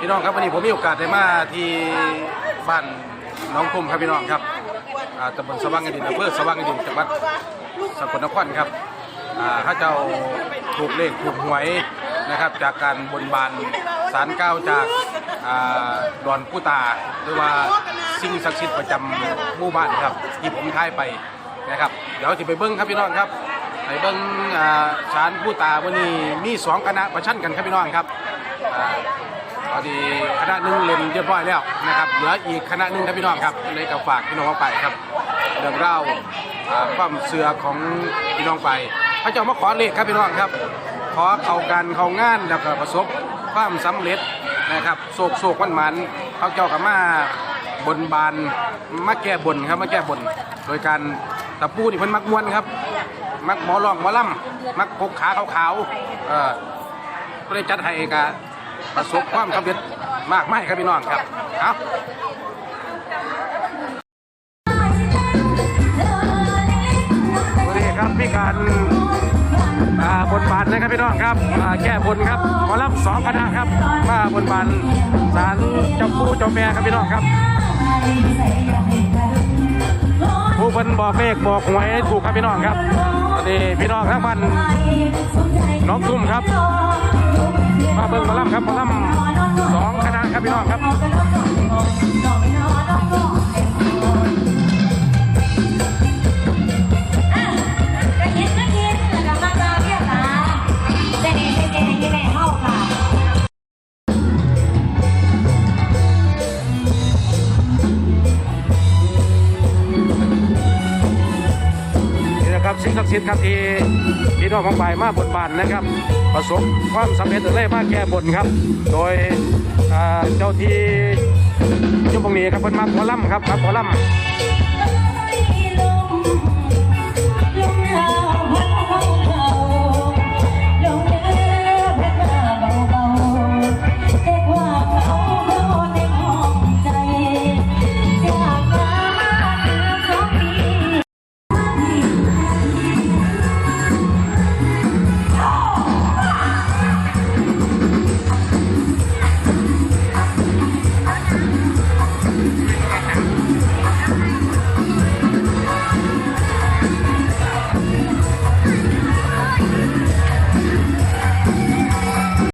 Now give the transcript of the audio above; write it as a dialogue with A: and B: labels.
A: พี่น้องครับวันนี้ผมมีโอกาสได้มาที่บ้านน้องทุ่มครับพี่น้องครับอ่าตำบลสว่างอดินอำเภอสว่างอดินจังหวัดสกลนครครับอ่าถ้าเจ้าถูกเลขถูกหวยนะครับ จากการบนบานสารเก้าจากอ่าดอนผู้ตา หรือว่าสิ่งศักดิ์สิทธิ์ประจำหมู่บ้านครับที่ผมทายไปนะครับ เดี๋ยวจะไปเบิ้งครับพี่น้องครับไปเบิ้งอ่าสารผู้ตาวันนี้มีสองคณะประชันกันครับพี่น้องครับอ่า อนนี้คณะนึ่งเล่นเรียบร้อยแล้วนะครับเหลืออีกคณะนึ่งครับพี่น้องครับเลยกับฝากพี่น้องไปครับเรื่องเล่าความเสือของพี่น้องไปพระเจ้ามาขอเลขครับพี่น้องครับ ขอเข้ากันเข้างานแล้วก็ประสบความสำเร็จนะครับโศกโศกวันมันๆเขาเจ้ากับมาบนบานมาแก้บนครับมาแก้บน โดยการตะปูนี่เพิ่นมักมวนครับ มักหมอรองหมอล่ำมักพกขาขาวๆเออก็เลยจัดให้กะ ประสบความสำเร็จมากไม่ครับพี่น้องครับเอาสวัสดีครับพี่การอาบนบานนะครับพี่น้องครับแก้บนครับหมอรับสองคณะครับมาบนบานศาลเจ้าปู่เจ้าแม่ครับพี่น้องครับผู้คนบอกเลขบอกหวยถูกครับพี่น้องครับสวัสดีพี่น้องทั้งบ้านน้องทุ่มครับ มาเบิ่งมาล่ำครับมาล่ำสองคณะครับพี่น้องครับ
B: จะคิดจะคิดแล้วก็มาตามเรียกหาแต่นี่เป็นเกณฑ์ที่แม่เข้าค่ะ
A: นี่นะครับสิ่งศักดิ์สิทธิ์ครับที่พี่น้องของฝ่ายมาบนบานนะครับ ประสบความสำเร็จเลยมาแก้บนครับ โดยเจ้าที่อยุบงนี้ครับเพิ่นมาหมอล่ำครับครับหมอล่